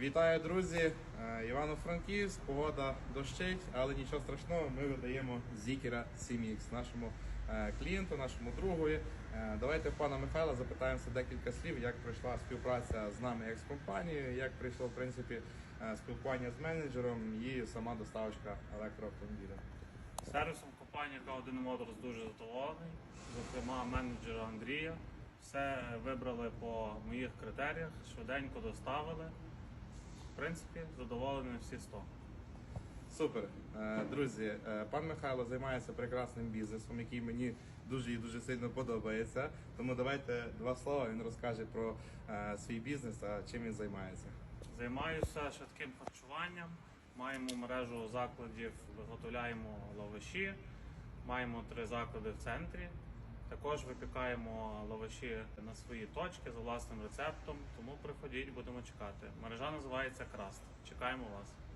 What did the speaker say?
Вітаю, друзі! Е, Івано-Франківськ, погода дощить, але нічого страшного, ми видаємо Zikera 7X нашому е, клієнту, нашому другу. Е, Давайте пана Михайла запитаємося декілька слів, як пройшла співпраця з нами як з компанією, як прийшло в принципі спілкування з менеджером і сама доставочка електроавтомобіля. Сервісом компанії K1 Motors дуже задоволений, зокрема менеджера Андрія. Все вибрали по моїх критеріях, швиденько доставили. Принципі, задоволені всі 100. Супер, Е, друзі. е, Пан Михайло займається прекрасним бізнесом, який мені дуже і дуже сильно подобається. Тому давайте два слова. Він розкаже про е, свій бізнес та чим він займається. Займаюся швидким харчуванням, маємо мережу закладів, виготовляємо лаваші, маємо три заклади в центрі. Також випікаємо лаваші на свої точки за власним рецептом, тому приходіть, будемо чекати. Мережа називається Краст. Чекаємо вас.